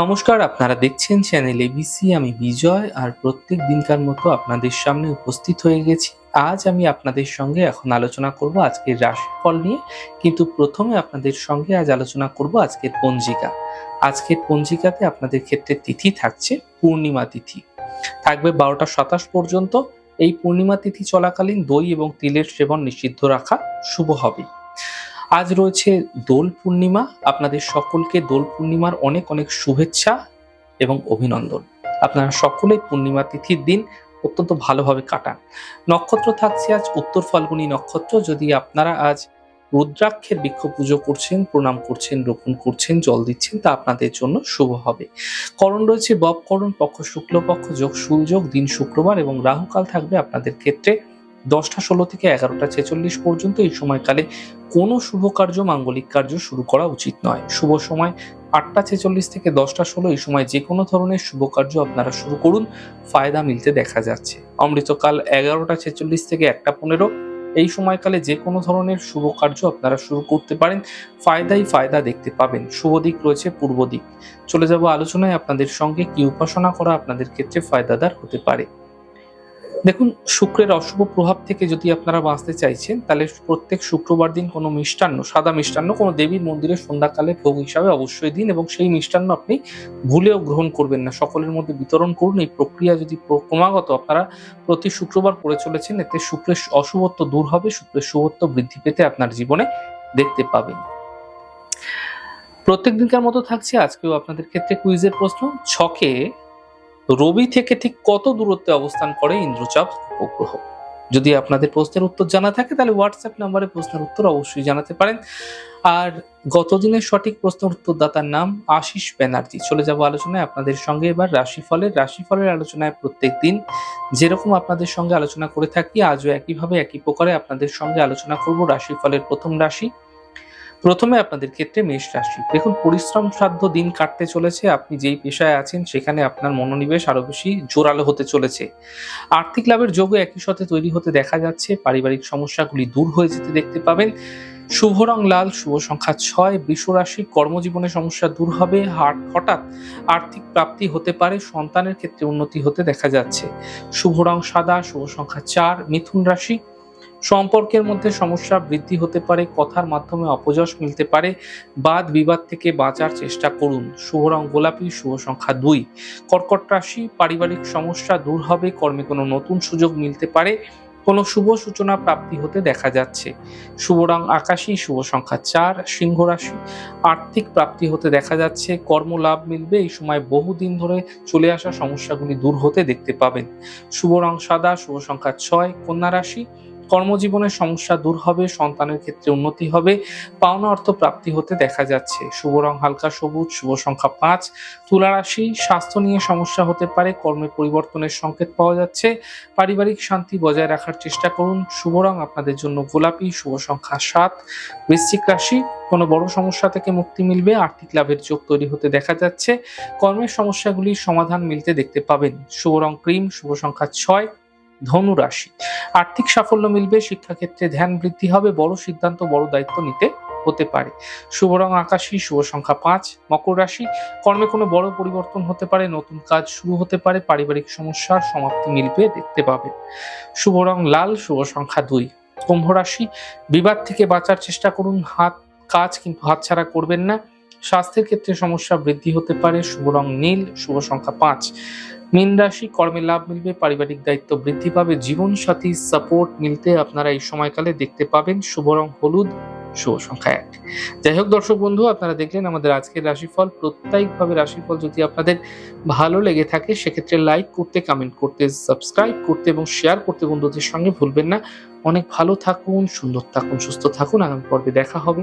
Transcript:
নমস্কার, আপনারা দেখছেন চ্যানেল এবিসি আমি বিজয় আর প্রত্যেক দিনকার মতো আপনাদের সামনে উপস্থিত হয়ে গেছি। আজ আমি আপনাদের সঙ্গে এখন আলোচনা করব আজকের রাশিফল নিয়ে, কিন্তু প্রথমে আপনাদের সঙ্গে আজ আলোচনা করব আজকের পঞ্জিকা। আজকের পঞ্জিকাতে আপনাদের ক্ষেত্রে তিথি থাকছে, পূর্ণিমা তিথি। থাকবে বারোটা সাতাশ পর্যন্ত। এই পূর্ণিমা তিথি চলাকালীন দই এবং তিলের সেবন নিষিদ্ধ রাখা শুভ হবে। আজ রয়েছে দোল পূর্ণিমা। আপনাদের সকলকে দোল পূর্ণিমার অনেক অনেক শুভেচ্ছা এবং অভিনন্দন। আপনারা সকলেই পূর্ণিমা তিথির দিন অত্যন্ত ভালোভাবে কাটান। নক্ষত্র থাকছে আজ উত্তর ফাল্গুনী নক্ষত্র। যদি আপনারা আজ রুদ্রাক্ষের বৃক্ষ পুজো করছেন, প্রণাম করছেন, রোপণ করছেন, জল দিচ্ছেন, তা আপনাদের জন্য শুভ হবে। করণ রয়েছে বব করণ, পক্ষ শুক্লপক্ষ যোগ সুযোগ দিন শুক্রবার এবং রাহুকাল থাকবে আপনাদের ক্ষেত্রে দশটা ষোলো থেকে এগারোটা ছেচল্লিশ পর্যন্ত। এই সময়কালে কোনো শুভ কার্য, মাঙ্গলিক কার্য শুরু করা উচিত নয়। শুভ সময় আটটা ছেচল্লিশ থেকে দশটা ষোলো, এই সময় যে কোনো ধরনের শুভ কার্য আপনারা শুরু করুন, ফায়দা মিলতে দেখা যাচ্ছে। অমৃতকাল এগারোটা ছেচল্লিশ থেকে একটা পনেরো, এই সময়কালে যে কোনো ধরনের শুভ কার্য আপনারা শুরু করতে পারেন, ফায়দাই ফায়দা দেখতে পাবেন। শুভ দিক রয়েছে পূর্ব দিক। চলে যাব আলোচনায়, আপনাদের সঙ্গে কি উপাসনা করা আপনাদের ক্ষেত্রে ফায়দাদার হতে পারে। দেখুন, শুক্রের অশুভ প্রভাব থেকে যদি আপনারা বাঁচতে চাইছেন, তাহলে প্রত্যেক শুক্রবার দিন কোনো মিষ্টান্ন, সাদা মিষ্টান্ন, কোনো দেবীর মন্দিরে সন্ধ্যাকালে ভোগ হিসাবে অবশ্যই দিন এবং সেই মিষ্টান্ন আপনি ভুলেও গ্রহণ করবেন না। সকলের মধ্যে বিতরণ করুন। এই প্রক্রিয়া যদি ক্রমাগত আপনারা প্রতি শুক্রবার করে চলেছেন, এতে শুক্রের অশুভত্ব দূর হবে, শুক্রের শুভত্ব বৃদ্ধি পেতে আপনার জীবনে দেখতে পাবেন। প্রত্যেক দিনকার মতো থাকছে আজকেও আপনাদের ক্ষেত্রে কুইজের প্রশ্ন। ছকে রবি থেকে ঠিক কত দূরত্বে অবস্থান করে ইন্দ্রচাপ উপগ্রহ যদি আপনাদের প্রশ্নের উত্তর জানা থাকে, তাহলে হোয়াটসঅ্যাপ নাম্বারে প্রশ্নের উত্তর অবশ্যই জানাতে পারেন। আর গতদিনের সঠিক প্রশ্নের উত্তরদাতার নাম আশিস ব্যানার্জি। চলে যাব আলোচনায় আপনাদের সঙ্গে। এবার রাশিফলের রাশিফলের আলোচনায় প্রত্যেক দিন যেরকম আপনাদের সঙ্গে আলোচনা করে থাকি, আজও একইভাবে একই প্রকারে আপনাদের সঙ্গে আলোচনা করব রাশিফলের প্রথম রাশি। প্রথমে আপনাদের ক্ষেত্রে মেষ রাশি। দেখুন, পরিশ্রম সাধ্য দিন কাটতে চলেছে, আপনি যেই পেশায় আছেন সেখানে আপনার মনোনিবেশ আরও বেশি জোরালো হতে চলেছে। আর্থিক লাভের যোগও একই সাথে তৈরি হতে দেখা যাচ্ছে, পারিবারিক সমস্যাগুলি দূর হয়ে যেতে দেখতে পাবেন। শুভ রং লাল, শুভ সংখ্যা ছয় রাশি কর্মজীবনে সমস্যা দূর হবে হঠাৎ আর্থিক প্রাপ্তি হতে পারে, সন্তানের ক্ষেত্রে উন্নতি হতে দেখা যাচ্ছে। শুভ রং সাদা, শুভ সংখ্যা চার, মিথুন রাশি সম্পর্কের মধ্যে সমস্যা বৃদ্ধি হতে পারে, কথার মাধ্যমে অপযশ মিলতে পারে। বাদ বিবাদ থেকে বাঁচার চেষ্টা করুন। শুভ রং গোলাপি, শুভ সংখ্যা দুই। কর্কট রাশি, পারিবারিক সমস্যা দূর হবে, কর্মে কোনো নতুন সুযোগ মিলতে পারে, কোনো শুভ সূচনা প্রাপ্তি হতে দেখা যাচ্ছে। শুভ রং আকাশী, শুভ সংখ্যা চার। সিংহ রাশি, আর্থিক প্রাপ্তি হতে দেখা যাচ্ছে, কর্মলাভ মিলবে, এই সময় বহুদিন ধরে চলে আসা সমস্যাগুলি দূর হতে দেখতে পাবেন। শুভ রং সাদা, শুভ সংখ্যা ছয়। কন্যা রাশি কর্মজীবনের সমস্যা দূর হবে, সন্তানের ক্ষেত্রে উন্নতি হবে, পাওনা অর্থ প্রাপ্তি হতে দেখা যাচ্ছে। শুভ রং হালকা সবুজ, শুভ সংখ্যা পাঁচ। তুলা রাশি, স্বাস্থ্য নিয়ে সমস্যা হতে পারে, কর্মে পরিবর্তনের সংকেত পাওয়া যাচ্ছে। পারিবারিক শান্তি বজায় রাখার চেষ্টা করুন। শুভ রং আপনাদের জন্য গোলাপি, শুভ সংখ্যা সাত। বৃশ্চিক রাশি, কোনো বড় সমস্যা থেকে মুক্তি মিলবে, আর্থিক লাভের যোগ তৈরি হতে দেখা যাচ্ছে। কর্মের সমস্যাগুলির সমাধান মিলতে দেখতে পাবেন। শুভ রং ক্রিম, শুভ সংখ্যা ছয়। ধনু রাশি আর্থিক সাফল্য মিলবে, শিক্ষাক্ষেত্রে ধ্যান বৃদ্ধি হবে, বড় সিদ্ধান্ত, বড় দায়িত্ব নিতে হতে পারে। শুভ রং আকাশী, শুভ সংখ্যা পাঁচ, মকর রাশি, কর্মে কোনো বড় পরিবর্তন হতে পারে, নতুন কাজ শুরু হতে পারে, পারিবারিক সমস্যার সমাপ্তি মিলবে, দেখতে পাবে শুভ রং লাল, শুভ সংখ্যা দুই। কুম্ভ রাশি, বিবাদ থেকে বাঁচার চেষ্টা করুন, হাত, কাজ কিন্তু হাতছাড়া করবেন না। স্বাস্থ্যের ক্ষেত্রে সমস্যা বৃদ্ধি হতে পারে, শুভ রং নীল, শুভ সংখ্যা পাঁচ। মীন রাশি কর্মে লাভ মিলবে, পারিবারিক দায়িত্ব বৃদ্ধি পাবে জীবন সাথী সাপোর্ট মিলতে আপনারা এই সময়কালে দেখতে পাবেন শুভ রং হলুদ, শুভ সংখ্যা এক। যাই হোক দর্শক বন্ধু, আপনারা দেখলেন আমাদের আজকের রাশিফল। প্রত্যেকভাবে রাশিফল যদি আপনাদের ভালো লেগে থাকে, সেক্ষেত্রে লাইক করতে কমেন্ট করতে সাবস্ক্রাইব করতে এবং শেয়ার করতে বন্ধুদের সঙ্গে ভুলবেন না। অনেক ভালো থাকুন, সুন্দর থাকুন, সুস্থ থাকুন। আগামী পর্বে দেখা হবে।